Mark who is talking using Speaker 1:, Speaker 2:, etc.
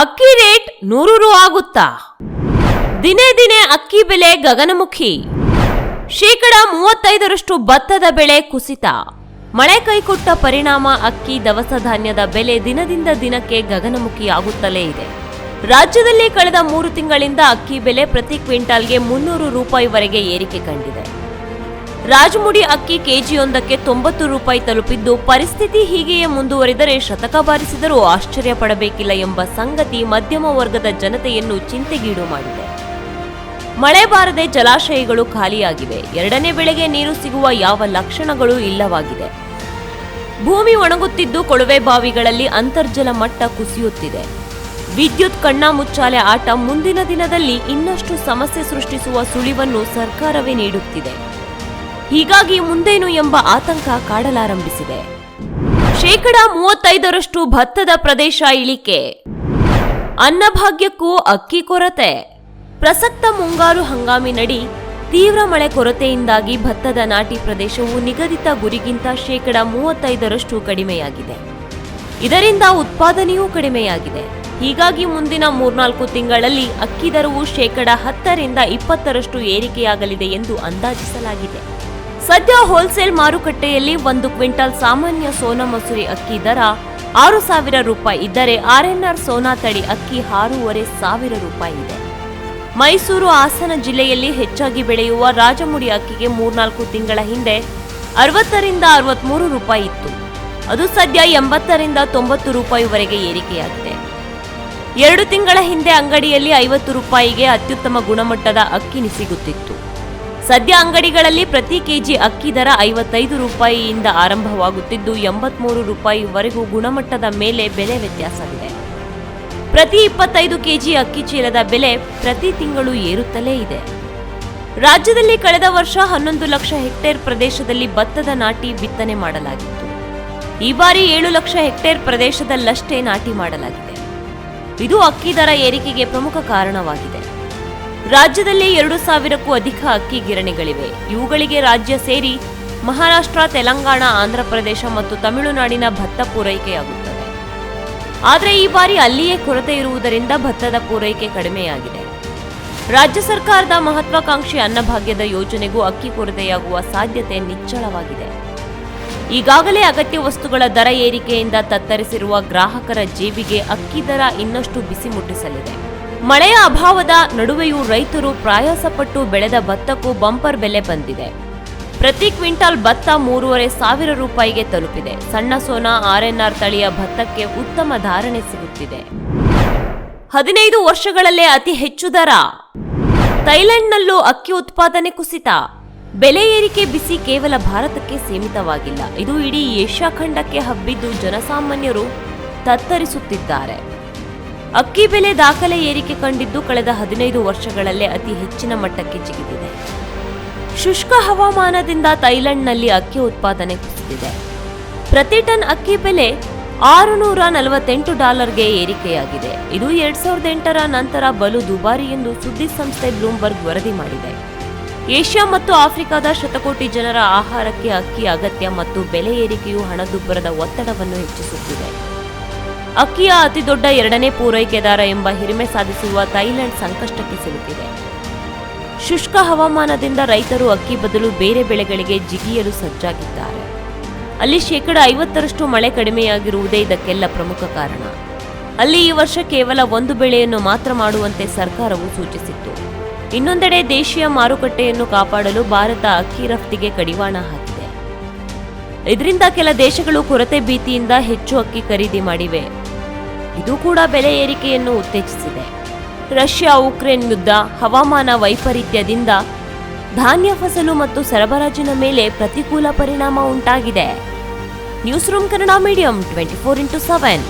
Speaker 1: ಅಕ್ಕಿ ರೇಟ್ ನೂರು ರು ಆಗುತ್ತಾ? ದಿನೇ ದಿನೇ ಅಕ್ಕಿ ಬೆಲೆ ಗಗನಮುಖಿ. ಶೇಕಡ ಮೂವತ್ತೈದರಷ್ಟು ಭತ್ತದ ಬೆಳೆ ಕುಸಿತ. ಮಳೆ ಕೈಕೊಟ್ಟ ಪರಿಣಾಮ ಅಕ್ಕಿ ದವಸ ಧಾನ್ಯದ ಬೆಲೆ ದಿನದಿಂದ ದಿನಕ್ಕೆ ಗಗನಮುಖಿಯಾಗುತ್ತಲೇ ಇದೆ. ರಾಜ್ಯದಲ್ಲಿ ಕಳೆದ ಮೂರು ತಿಂಗಳಿಂದ ಅಕ್ಕಿ ಬೆಲೆ ಪ್ರತಿ ಕ್ವಿಂಟಾಲ್ಗೆ ಮುನ್ನೂರು ರೂಪಾಯಿವರೆಗೆ ಏರಿಕೆ ಕಂಡಿದೆ. ರಾಜಮುಡಿ ಅಕ್ಕಿ ಕೆಜಿಯೊಂದಕ್ಕೆ ತೊಂಬತ್ತು ರೂಪಾಯಿ ತಲುಪಿದ್ದು ಪರಿಸ್ಥಿತಿ ಹೀಗೆಯೇ ಮುಂದುವರಿದರೆ ಶತಕ ಬಾರಿಸಿದರೂ ಆಶ್ಚರ್ಯ ಪಡಬೇಕಿಲ್ಲ ಎಂಬ ಸಂಗತಿ ಮಧ್ಯಮ ವರ್ಗದ ಜನತೆಯನ್ನು ಚಿಂತೆಗೀಡು ಮಾಡಿದೆ. ಮಳೆ ಬಾರದೆ ಜಲಾಶಯಗಳು ಖಾಲಿಯಾಗಿವೆ. ಎರಡನೇ ಬೆಳೆಗೆ ನೀರು ಸಿಗುವ ಯಾವ ಲಕ್ಷಣಗಳು ಇಲ್ಲವಾಗಿದೆ. ಭೂಮಿ ಒಣಗುತ್ತಿದ್ದು ಕೊಳವೆ ಬಾವಿಗಳಲ್ಲಿ ಅಂತರ್ಜಲ ಮಟ್ಟ ಕುಸಿಯುತ್ತಿದೆ. ವಿದ್ಯುತ್ ಕಣ್ಣಾಮುಚ್ಚಾಲೆ ಆಟ ಮುಂದಿನ ದಿನದಲ್ಲಿ ಇನ್ನಷ್ಟು ಸಮಸ್ಯೆ ಸೃಷ್ಟಿಸುವ ಸುಳಿವನ್ನು ಸರ್ಕಾರವೇ ನೀಡುತ್ತಿದೆ. ಹೀಗಾಗಿ ಮುಂದೇನು ಎಂಬ ಆತಂಕ ಕಾಡಲಾರಂಭಿಸಿದೆ. ಶೇಕಡ ಮೂವತ್ತೈದರಷ್ಟು ಭತ್ತದ ಪ್ರದೇಶ ಇಳಿಕೆ. ಅನ್ನಭಾಗ್ಯಕ್ಕೂ ಅಕ್ಕಿ ಕೊರತೆ. ಪ್ರಸಕ್ತ ಮುಂಗಾರು ಹಂಗಾಮಿನಡಿ ತೀವ್ರ ಮಳೆ ಕೊರತೆಯಿಂದಾಗಿ ಭತ್ತದ ನಾಟಿ ಪ್ರದೇಶವು ನಿಗದಿತ ಗುರಿಗಿಂತ ಶೇಕಡ ಮೂವತ್ತೈದರಷ್ಟು ಕಡಿಮೆಯಾಗಿದೆ. ಇದರಿಂದ ಉತ್ಪಾದನೆಯೂ ಕಡಿಮೆಯಾಗಿದೆ. ಹೀಗಾಗಿ ಮುಂದಿನ ಮೂರ್ನಾಲ್ಕು ತಿಂಗಳಲ್ಲಿ ಅಕ್ಕಿ ದರವು ಶೇಕಡ ಹತ್ತರಿಂದ ಇಪ್ಪತ್ತರಷ್ಟು ಏರಿಕೆಯಾಗಲಿದೆ ಎಂದು ಅಂದಾಜಿಸಲಾಗಿದೆ. ಸದ್ಯ ಹೋಲ್ಸೇಲ್ ಮಾರುಕಟ್ಟೆಯಲ್ಲಿ ಒಂದು ಕ್ವಿಂಟಲ್ ಸಾಮಾನ್ಯ ಸೋನಾ ಮಸೂರಿ ಅಕ್ಕಿ ದರ ಆರು ಸಾವಿರ ರೂಪಾಯಿ ಇದ್ದರೆ ಆರ್ಎನ್ಆರ್ ಸೋನಾ ತಳಿ ಅಕ್ಕಿ ಆರೂವರೆ ಸಾವಿರ ರೂಪಾಯಿ ಇದೆ. ಮೈಸೂರು ಹಾಸನ ಜಿಲ್ಲೆಯಲ್ಲಿ ಹೆಚ್ಚಾಗಿ ಬೆಳೆಯುವ ರಾಜಮುಡಿ ಅಕ್ಕಿಗೆ ಮೂರ್ನಾಲ್ಕು ತಿಂಗಳ ಹಿಂದೆ ಅರವತ್ತರಿಂದ ಅರವತ್ಮೂರು ರೂಪಾಯಿ ಇತ್ತು. ಅದು ಸದ್ಯ ಎಂಬತ್ತರಿಂದ ತೊಂಬತ್ತು ರೂಪಾಯಿವರೆಗೆ ಏರಿಕೆಯಾಗಿದೆ. ಎರಡು ತಿಂಗಳ ಹಿಂದೆ ಅಂಗಡಿಯಲ್ಲಿ ಐವತ್ತು ರೂಪಾಯಿಗೆ ಅತ್ಯುತ್ತಮ ಗುಣಮಟ್ಟದ ಅಕ್ಕಿ ಸಿಗುತ್ತಿತ್ತು. ಸದ್ಯ ಅಂಗಡಿಗಳಲ್ಲಿ ಪ್ರತಿ ಕೆಜಿ ಅಕ್ಕಿ ದರ ಐವತ್ತೈದು ರೂಪಾಯಿಯಿಂದ ಆರಂಭವಾಗುತ್ತಿದ್ದು, ಎಂಬತ್ಮೂರು ರೂಪಾಯಿವರೆಗೂ ಗುಣಮಟ್ಟದ ಮೇಲೆ ಬೆಲೆ ವ್ಯತ್ಯಾಸವಿದೆ. ಪ್ರತಿ ಇಪ್ಪತ್ತೈದು ಕೆಜಿ ಅಕ್ಕಿ ಚೀಲದ ಬೆಲೆ ಪ್ರತಿ ತಿಂಗಳು ಏರುತ್ತಲೇ ಇದೆ. ರಾಜ್ಯದಲ್ಲಿ ಕಳೆದ ವರ್ಷ ಹನ್ನೊಂದು ಲಕ್ಷ ಹೆಕ್ಟೇರ್ ಪ್ರದೇಶದಲ್ಲಿ ಭತ್ತದ ನಾಟಿ ಬಿತ್ತನೆ ಮಾಡಲಾಗಿತ್ತು. ಈ ಬಾರಿ ಏಳು ಲಕ್ಷ ಹೆಕ್ಟೇರ್ ಪ್ರದೇಶದಲ್ಲಷ್ಟೇ ನಾಟಿ ಮಾಡಲಾಗಿದೆ. ಇದು ಅಕ್ಕಿ ದರ ಏರಿಕೆಗೆ ಪ್ರಮುಖ ಕಾರಣವಾಗಿದೆ. ರಾಜ್ಯದಲ್ಲಿ ಎರಡು ಸಾವಿರಕ್ಕೂ ಅಧಿಕ ಅಕ್ಕಿ ಗಿರಣಿಗಳಿವೆ. ಇವುಗಳಿಗೆ ರಾಜ್ಯ ಸೇರಿ ಮಹಾರಾಷ್ಟ್ರ, ತೆಲಂಗಾಣ ಆಂಧ್ರಪ್ರದೇಶ ಮತ್ತು ತಮಿಳುನಾಡಿನ ಭತ್ತ ಪೂರೈಕೆಯಾಗುತ್ತದೆ. ಆದರೆ ಈ ಬಾರಿ ಅಲ್ಲಿಯೇ ಕೊರತೆ ಇರುವುದರಿಂದ ಭತ್ತದ ಪೂರೈಕೆ ಕಡಿಮೆಯಾಗಿದೆ. ರಾಜ್ಯ ಸರ್ಕಾರದ ಮಹತ್ವಾಕಾಂಕ್ಷಿ ಅನ್ನಭಾಗ್ಯದ ಯೋಜನೆಗೂ ಅಕ್ಕಿ ಕೊರತೆಯಾಗುವ ಸಾಧ್ಯತೆ ನಿಚ್ಚಳವಾಗಿದೆ. ಈಗಾಗಲೇ ಅಗತ್ಯ ವಸ್ತುಗಳ ದರ ಏರಿಕೆಯಿಂದ ತತ್ತರಿಸಿರುವ ಗ್ರಾಹಕರ ಜೇಬಿಗೆ ಅಕ್ಕಿ ದರ ಇನ್ನಷ್ಟು ಬಿಸಿ ಮುಟ್ಟಿಸಲಿದೆ. ಮಳೆಯ ಅಭಾವದ ನಡುವೆಯೂ ರೈತರು ಪ್ರಯಾಸಪಟ್ಟು ಬೆಳೆದ ಭತ್ತಕ್ಕೂ ಬಂಪರ್ ಬೆಲೆ ಬಂದಿದೆ. ಪ್ರತಿ ಕ್ವಿಂಟಾಲ್ ಭತ್ತ ಮೂರುವರೆ ಸಾವಿರ ರೂಪಾಯಿಗೆ ತಲುಪಿದೆ. ಸಣ್ಣ ಸೋನಾ ಆರ್ಎನ್ಆರ್ ತಳಿಯ ಭತ್ತಕ್ಕೆ ಉತ್ತಮ ಧಾರಣೆ ಸಿಗುತ್ತಿದೆ. ಹದಿನೈದು ವರ್ಷಗಳಲ್ಲೇ ಅತಿ ಹೆಚ್ಚು ದರ. ಥೈಲ್ಯಾಂಡ್ನಲ್ಲೂ ಅಕ್ಕಿ ಉತ್ಪಾದನೆ ಕುಸಿತ. ಬೆಲೆ ಏರಿಕೆ ಬಿಸಿ ಕೇವಲ ಭಾರತಕ್ಕೆ ಸೀಮಿತವಾಗಿಲ್ಲ. ಇದು ಇಡೀ ಏಷ್ಯಾ ಖಂಡಕ್ಕೆ ಹಬ್ಬಿದ್ದು ಜನಸಾಮಾನ್ಯರು ತತ್ತರಿಸುತ್ತಿದ್ದಾರೆ. ಅಕ್ಕಿ ಬೆಲೆ ದಾಖಲೆ ಏರಿಕೆ ಕಂಡಿದ್ದು ಕಳೆದ ಹದಿನೈದು ವರ್ಷಗಳಲ್ಲೇ ಅತಿ ಹೆಚ್ಚಿನ ಮಟ್ಟಕ್ಕೆ ಜಿಗಿದಿದೆ. ಶುಷ್ಕ ಹವಾಮಾನದಿಂದ ಥೈಲ್ಯಾಂಡ್ನಲ್ಲಿ ಅಕ್ಕಿ ಉತ್ಪಾದನೆ ಕುಸಿದಿದೆ. ಪ್ರತಿ ಟನ್ ಅಕ್ಕಿ ಬೆಲೆ ಆರುನೂರ ನಲವತ್ತೆಂಟು ಡಾಲರ್ಗೆ ಏರಿಕೆಯಾಗಿದೆ. ಇದು ಎರಡ್ ಸಾವಿರದ ಎಂಟರ ನಂತರ ಬಲು ದುಬಾರಿ ಎಂದು ಸುದ್ದಿ ಸಂಸ್ಥೆ ಬ್ಲೂಮ್ಬರ್ಗ್ ವರದಿ ಮಾಡಿದೆ. ಏಷ್ಯಾ ಮತ್ತು ಆಫ್ರಿಕಾದ ಶತಕೋಟಿ ಜನರ ಆಹಾರಕ್ಕೆ ಅಕ್ಕಿ ಅಗತ್ಯ ಮತ್ತು ಬೆಲೆ ಏರಿಕೆಯು ಹಣದುಬ್ಬರದ ಒತ್ತಡವನ್ನು ಹೆಚ್ಚಿಸುತ್ತಿದೆ. ಅಕ್ಕಿಯ ಅತಿದೊಡ್ಡ ಎರಡನೇ ಪೂರೈಕೆದಾರ ಎಂಬ ಹಿರಿಮೆ ಸಾಧಿಸುವ ಥೈಲ್ಯಾಂಡ್ ಸಂಕಷ್ಟಕ್ಕೆ ಸಿಲುಕಿದೆ. ಶುಷ್ಕ ಹವಾಮಾನದಿಂದ ರೈತರು ಅಕ್ಕಿ ಬದಲು ಬೇರೆ ಬೆಳೆಗಳಿಗೆ ಜಿಗಿಯಲು ಸಜ್ಜಾಗಿದ್ದಾರೆ. ಅಲ್ಲಿ ಶೇಕಡ ಐವತ್ತರಷ್ಟು ಮಳೆ ಕಡಿಮೆಯಾಗಿರುವುದೇ ಇದಕ್ಕೆಲ್ಲ ಪ್ರಮುಖ ಕಾರಣ. ಅಲ್ಲಿ ಈ ವರ್ಷ ಕೇವಲ ಒಂದು ಬೆಳೆಯನ್ನು ಮಾತ್ರ ಮಾಡುವಂತೆ ಸರ್ಕಾರವು ಸೂಚಿಸಿತ್ತು. ಇನ್ನೊಂದೆಡೆ ದೇಶೀಯ ಮಾರುಕಟ್ಟೆಯನ್ನು ಕಾಪಾಡಲು ಭಾರತ ಅಕ್ಕಿ ರಫ್ತಿಗೆ ಕಡಿವಾಣ ಹಾಕಿದೆ. ಇದರಿಂದ ಕೆಲ ದೇಶಗಳು ಕೊರತೆ ಭೀತಿಯಿಂದ ಹೆಚ್ಚು ಅಕ್ಕಿ ಖರೀದಿ ಮಾಡಿವೆ. ಇದು ಕೂಡ ಬೆಲೆ ಏರಿಕೆಯನ್ನು ಉತ್ತೇಜಿಸಿದೆ. ರಷ್ಯಾ ಉಕ್ರೇನ್ ಯುದ್ಧ, ಹವಾಮಾನ ವೈಪರೀತ್ಯದಿಂದ ಧಾನ್ಯ ಫಸಲು ಮತ್ತು ಸರಬರಾಜಿನ ಮೇಲೆ ಪ್ರತಿಕೂಲ ಪರಿಣಾಮ ಉಂಟಾಗಿದೆ. Newsroom Kannada medium twenty four into seven